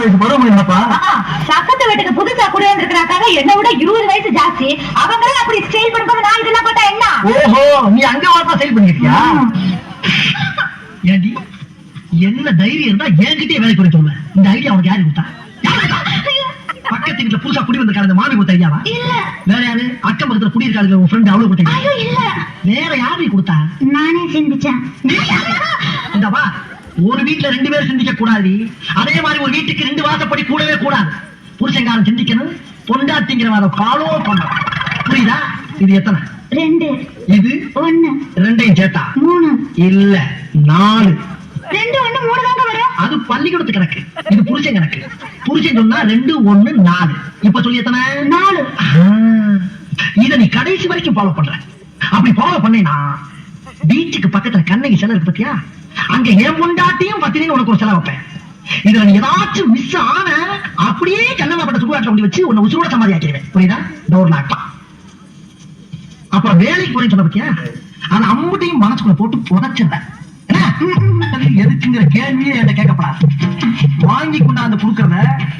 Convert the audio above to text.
வயசு பருவம் என்னப்பா பக்கத்து வீட்டுக்கு புதுசா குடி வந்திருக்கிறாக்காக என்ன விட இருபது வயசு ஜாஸ்தி. அவங்களும் அப்படி ஸ்டைல் பண்ணும்போது நான் இதெல்லாம் போட்டா என்ன? ஓஹோ நீ அங்க வாசா செயல் பண்ணிருக்கியா ஏண்டி என்ன தைரியம் இருந்தா என்கிட்டயே வேலை பண்ண சொல்ல இந்த ஐடியா அவனுக்கு யாரு கொடுத்தா? கொடுத்தா? பக்கத்து வீட்டுல புதுசா குடி வந்திருக்காங்க இந்த மாமி கொடுத்த ஐடியாவா இல்ல. வேற யாரு? அக்கம் பக்கத்துல குடி இருக்காங்க உன் ஃப்ரெண்ட் ஐயோ இல்ல. வேற யாரு கொடுத்தா? நானே சிந்திச்சேன் ஒரு வீட்டுல ரெண்டு பேரும் சிந்திக்க கூடாது. அதே மாதிரி ஒரு வீட்டுக்கு ரெண்டு வாசப்படி கூடவே கூடாது. புருஷங்காரன் சிந்திக்கணும் பொண்டாட்டிங்கிறவன் ஃபாலோ பண்ணணும் புரியுதா? இது எத்தனை? ரெண்டு. இது ஒண்ணு. ரெண்டையும் சேர்த்தா? மூணு. இல்ல நாலு. ரெண்டு ஒண்ணு மூணு தாங்க வரும். அது பள்ளிக்கூடத்து கணக்கு. இது புருஷன் கணக்கு. புருஷன் சொன்னா ரெண்டு ஒண்ணு நாலு. இப்ப சொல்லி எத்தனை? நாலு. இத நீ கடைசி வரைக்கும் ஃபாலோ பண்ற. அப்படி ஃபாலோ பண்ணேனா பீச்சுக்கு பக்கத்துல கண்ணகி சிலை இருக்கு பாத்தியா? அங்க என் முண்டாட்டியும் பத்தினு உனக்கு ஒரு செலவு வைப்பேன் இதுல நீ ஏதாச்சும் மிஸ் ஆன அப்படியே கண்ணம்மா பட்ட சுடுகாட்டில் கொண்டு வச்சு உன்னை உசுரோட சமாதி ஆக்கிடுவேன் புரியுதா டோர் நாட்டா அப்புறம் வேலைக்கு போறேன்னு சொன்ன பத்தியா? அந்த அம்முட்டையும் மனசுக்குள்ள போட்டு புதைச்சிருந்தேன் எதுக்குங்கிற கேள்வியே என்ன கேட்கப்படாது. வாங்கி கொண்டாந்து கொடுக்கறத